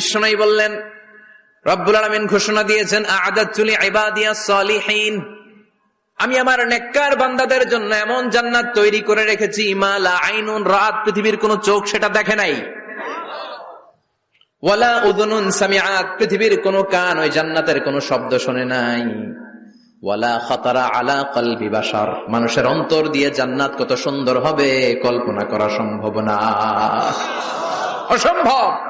বিশ্বনবী বললেন, রব্বুল আলমিন ঘোষণা দিয়েছেন আদাতুলি আমি আমার নেককার বান্দাদের জন্য এমন জান্নাত তৈরি করে রেখেছি মালা আইনুন রাত পৃথিবীর কোন চোখ সেটা দেখে নাই। ওয়ালা উদনুন পৃথিবীর কোন কান ওই জান্নাতের কোন শব্দ শোনে নাই। ওয়ালা খাতারা আলা মানুষের অন্তর দিয়ে জান্নাত কত সুন্দর হবে, কল্পনা করা সম্ভব না। অসম্ভব!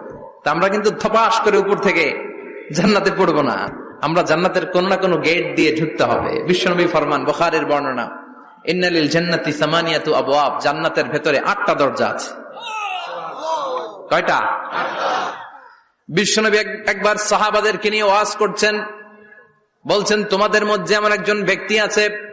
তা আমরা কিন্তু থপাস করে উপর থেকে জান্নাতে পড়ব না। আমরা জান্নাতের কোন না কোনো গেট দিয়ে ঢুকতে হবে। বিশ্বনবী ফরমান, বখারের বর্ণনা, ইন্নালিল জান্নাতি সামানিয়াতু আবওয়াব জান্নাতের ভেতরে আটটা দরজা আছে। কয়টা? বিশ্বনবী একবার সাহাবাদেরকে নিয়ে ওয়াজ করছেন। বলছেন, তোমাদের মধ্যে আমার একজন ব্যক্তি আছে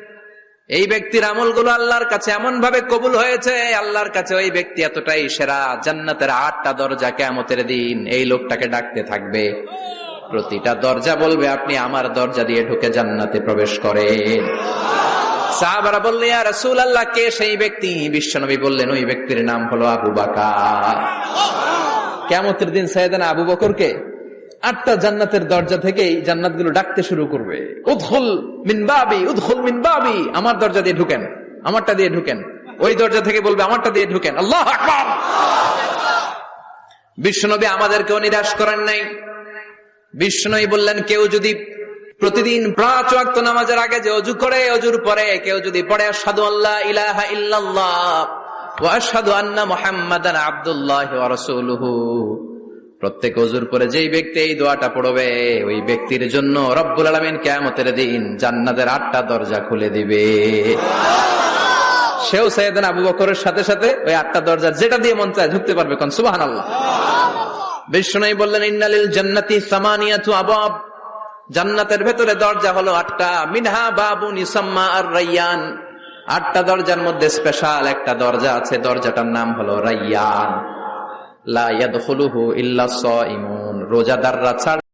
এই ব্যক্তির আমলগুলো আল্লাহর কাছে এমন ভাবে কবুল হয়েছে, আল্লাহর কাছে ওই ব্যক্তি এতটাই সেরা, জান্নাতের আটটা দরজা কেমতের দিন এই লোকটাকে ডাকতে থাকবে। প্রতিটা দরজা বলবে, আপনি আমার দরজা দিয়ে ঢুকে জান্নাতে প্রবেশ করেন। সাহাবারা বললে আর আল্লাহ কে সেই ব্যক্তি? বিশ্বনবী বললেন, ওই ব্যক্তির নাম হলো আবু কেমতের দিন আবু আটটা জান্নাতের দরজা থেকেই জান্নাতগুলো ডাকতে শুরু করবে। উদখুল মিনবাবি মিনবাবি আমার দরজা দিয়ে ঢুকেন, আমারটা দিয়ে ঢুকেন। ওই দরজা থেকে বলবে, আমারটা দিয়ে ঢুকেন। আল্লাহ বিশ্বনবী আমাদেরকেও নিরাশ করেন নাই। বিষ্ণুই বললেন, কেউ যদি প্রতিদিন পাঁচ ওয়াক্ত নামাজের আগে যে অজু করে, অজুর পরে কেউ যদি পড়ে আসাদু আল্লাহ ইলাহা ইল্লাল্লাহ ওয়া আশহাদু আন্না প্রত্যেক অজুর পরে যেই ব্যক্তি এই দোয়াটা পড়বে, ওই ব্যক্তির জন্য রব্বুল আলামিন কিয়ামতের দিন জান্নাতের আটটা দরজা খুলে দিবে। সেও সৈয়দান আবু বকরের সাথে সাথে ওই আটটা দরজা যেটা দিয়ে মন চায় ঢুকতে পারবে কোন, সুবহানাল্লাহ। বিষ্ণু বললেন, ইন্নালিল জান্নাতি সামানিয়াতু আবাব। জান্নাতের ভেতরে দরজা হলো আটটা। মিনহা বাবুন ইসাম্মা আর রাইয়ান আটটা দরজার মধ্যে স্পেশাল একটা দরজা আছে, দরজাটার নাম হলো রাইয়ান। লা ইয়াদখুলুহু ইল্লা সাইমুন। রোজাদাররা ছাড়া